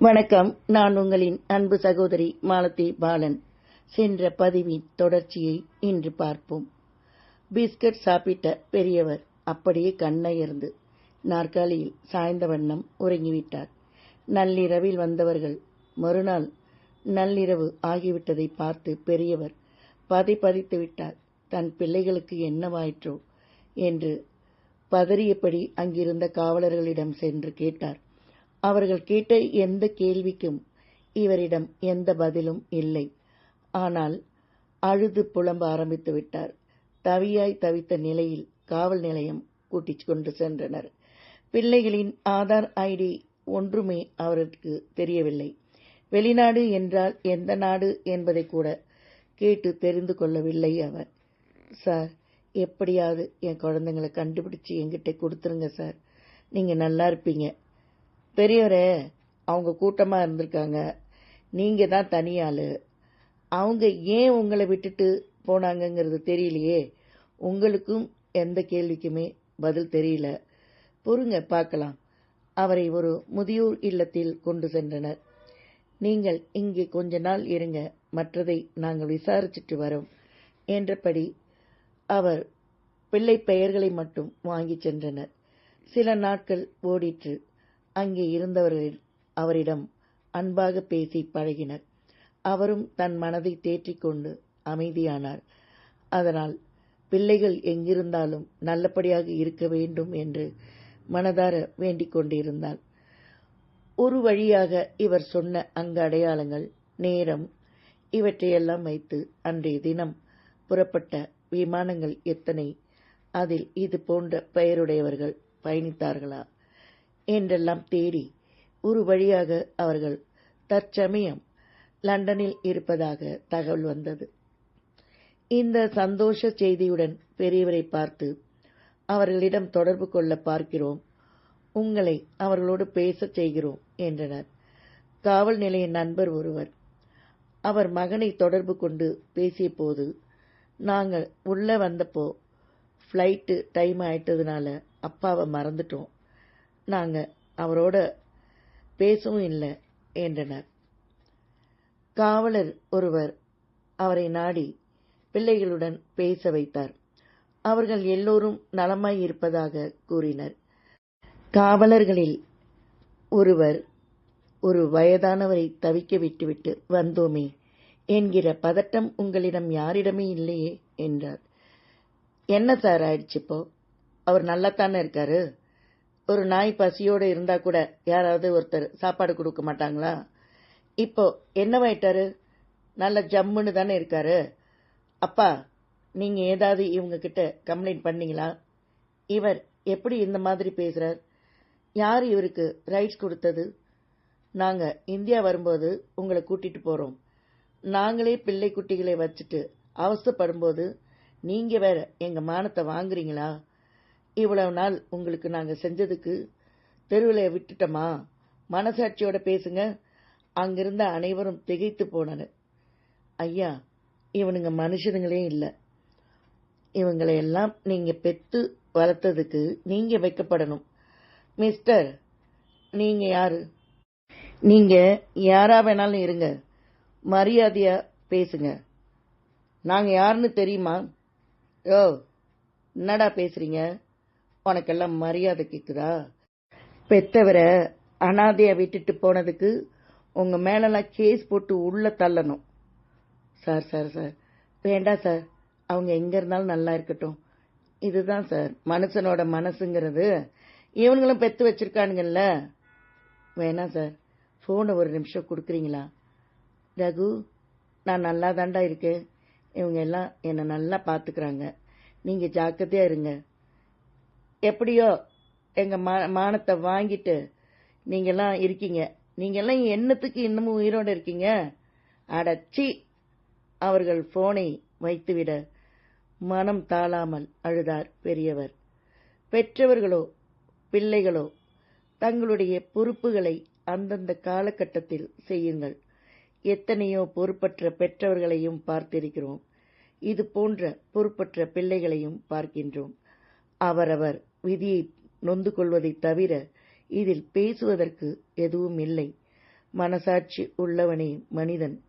வணக்கம். நான் உங்களின் அன்பு சகோதரி மாலதி பாலன். சென்ற பதிவின் தொடர்ச்சியை இன்று பார்ப்போம். பிஸ்கட் சாப்பிட்ட பெரியவர் அப்படியே கண்ணயர்ந்து நாற்காலியில் சாய்ந்த வண்ணம் உறங்கிவிட்டார். நள்ளிரவில் வந்தவர்கள் மறுநாள் நள்ளிரவு ஆகிவிட்டதை பார்த்து பெரியவர் பதை பதித்து விட்டார். தன் பிள்ளைகளுக்கு என்னவாயிற்றோ? என்று பதறியபடி அங்கிருந்த காவலர்களிடம் சென்று கேட்டார். அவர்கள் கேட்ட எந்த கேள்விக்கும் இவரிடம் எந்த பதிலும் இல்லை. ஆனால் அழுது புலம்ப ஆரம்பித்து விட்டார். தவியாய் தவித்த நிலையில் காவல் நிலையம் கூட்டிச் கொண்டு சென்றனர். பிள்ளைகளின் ஆதார் ஐடி ஒன்றுமே அவருக்கு தெரியவில்லை. வெளிநாடு என்றால் எந்த நாடு என்பதை கூட கேட்டு தெரிந்து கொள்ளவில்லை அவர். சார் எப்படியாவது என் குழந்தைங்களை கண்டுபிடிச்சு என்கிட்ட கொடுத்துருங்க சார். நீங்க நல்லா இருப்பீங்க. பெரியவரே அவங்க கூட்டமாக இருந்திருக்காங்க. நீங்கள் தான் தனியாளு. அவங்க ஏன் உங்களை விட்டுட்டு போனாங்கங்கிறது தெரியலையே. உங்களுக்கும் எந்த கேள்விக்குமே பதில் தெரியல. பொறுங்க பார்க்கலாம். அவரை ஒரு முதியோர் இல்லத்தில் கொண்டு சென்றனர். நீங்கள் இங்கே கொஞ்ச நாள் இருங்க. மற்றதை நாங்கள் விசாரிச்சுட்டு வரோம் என்றபடி அவர் பிள்ளை பெயர்களை மட்டும் வாங்கிச் சென்றனர். சில நாட்கள் ஓடிற்று. அங்கே இருந்தவர்கள் அவரிடம் அன்பாக பேசி பழகினர். அவரும் தன் மனதை தேற்றிக்கொண்டு அமைதியானார். அதனால் பிள்ளைகள் எங்கிருந்தாலும் நல்லபடியாக இருக்க வேண்டும் என்று மனதார வேண்டிக் கொண்டிருந்தார். ஒரு வழியாக இவர் சொன்ன அங்க அடையாளங்கள் நேரம் இவற்றையெல்லாம் வைத்து அன்றைய தினம் புறப்பட்ட விமானங்கள் எத்தனை அதில் இது போன்ற பெயருடையவர்கள் பயணித்தார்களா? என்றெல்லாம் தேடி ஒரு வழியாக அவர்கள் தற்சமயம் லண்டனில் இருப்பதாக தகவல் வந்தது. இந்த சந்தோஷ செய்தியுடன் பெரியவரை பார்த்து அவர்களிடம் தொடர்பு கொள்ள பார்க்கிறோம். உங்களை அவர்களோடு பேசச் செய்கிறோம் என்றனர். காவல் நிலைய நண்பர் ஒருவர் அவர் மகனை தொடர்பு கொண்டு பேசிய போது நாங்கள் உள்ளே வந்தப்போ ஃப்ளைட்டு டைம் ஆயிட்டதுனால அப்பாவை மறந்துட்டோம். நாங்க அவரோட பேசவும் இல்லை என்றனர். காவலர் ஒருவர் அவரை நாடி பிள்ளைகளுடன் பேச வைத்தார். அவர்கள் எல்லோரும் நலமாய் இருப்பதாக கூறினர். காவலர்களில் ஒருவர் ஒரு வயதானவரை தவிக்க விட்டுவிட்டு வந்தோமே என்கிற பதட்டம் உங்களிடம் யாரிடமே இல்லையே என்றார். என்ன சார் ஆயிடுச்சு இப்போ? அவர் நல்லாத்தானே இருக்காரு? ஒரு நாய் பசியோடு இருந்தா கூட யாராவது ஒருத்தர் சாப்பாடு கொடுக்க மாட்டாங்களா? இப்போ என்னவாயிட்டாரு நல்ல ஜம்முன்னு தானே இருக்காரு. அப்பா நீங்க ஏதாவது இவங்க கிட்ட கம்ப்ளைண்ட் பண்ணீங்களா? இவர் எப்படி இந்த மாதிரி பேசுறார்? யார் இவருக்கு ரைட்ஸ் கொடுத்தது? நாங்க இந்தியா வரும்போது உங்களை கூட்டிட்டு போறோம். நாங்களே பிள்ளை குட்டிகளை வச்சுட்டு அவசப்படும்போது நீங்க வேற எங்க மானத்தை வாங்குறீங்களா? இவ்வளவு நாள் உங்களுக்கு நாங்க செஞ்சதுக்கு தெருவில் விட்டுட்டோமா? மனசாட்சியோட பேசுங்க. அங்கிருந்த அனைவரும் திகைத்து போனனர் ஐயா இவனுங்க மனுஷனுங்களே இல்லை. இவங்களையெல்லாம் நீங்கள் நீங்க பெத்து வளர்த்ததுக்கு நீங்க வைக்கப்படணும். மிஸ்டர் நீங்க யாரு? நீங்க யாரா வேணாலும் இருங்க. மரியாதையா பேசுங்க. நாங்க யாருன்னு தெரியுமா? ஓ என்னடா பேசுறீங்க? உனக்கெல்லாம் மரியாதை கேக்குதா? பெத்தவரை அனாதையா விட்டுட்டு போனதுக்கு உங்க மேலெல்லாம் கேஸ் போட்டு உள்ள தள்ளணும். Sir sir sir. வேண்டாம் சார். அவங்க எங்க இருந்தாலும் நல்லா இருக்கட்டும். இதுதான் சார். மனுஷனோட மனசுங்கிறது. இவனுங்களும் பெத்து வச்சிருக்கானுங்கல்ல. வேணாம் சார். ஃபோனை ஒரு நிமிஷம் கொடுக்குறீங்களா? ரகு நான் நல்லா தாண்டா இருக்கேன். இவங்க எல்லாம் என்னை நல்லா பார்த்துக்கிறாங்க நீங்கள் ஜாக்கிரதையாக இருங்க. எப்படியோ எங்கள் மா மானத்தை வாங்கிட்டு நீங்கள்லாம் இருக்கீங்க. நீங்கள்லாம் என்னத்துக்கு இன்னமும் உயிரோடு இருக்கீங்க. அடச்சி அவர்கள் போனை வைத்துவிட மனம் தாழாமல் அழுதார் பெரியவர். பெற்றவர்களோ பிள்ளைகளோ தங்களுடைய பொறுப்புகளை அந்தந்த காலகட்டத்தில் செய்யுங்கள். எத்தனையோ பொறுப்பற்ற பெற்றவர்களையும் பார்த்திருக்கிறோம். இது போன்ற பொறுப்பற்ற பிள்ளைகளையும் பார்க்கின்றோம். அவரவர் விதியை நொந்து கொள்வதைத் தவிர இதில் பேசுவதற்கு எதுவும் இல்லை. மனசாட்சி உள்ளவனே மனிதன்.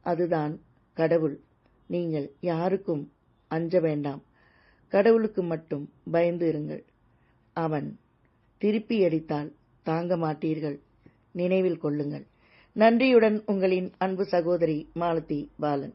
அதுதான் கடவுள். நீங்கள் யாருக்கும் அஞ்ச வேண்டாம். கடவுளுக்கு மட்டும் பயந்து இருங்கள். அவன் திருப்பி அடித்தால் தாங்க மாட்டீர்கள். நினைவில் கொள்ளுங்கள். நன்றியுடன் உங்களின் அன்பு சகோதரி மாலதி பாலன்.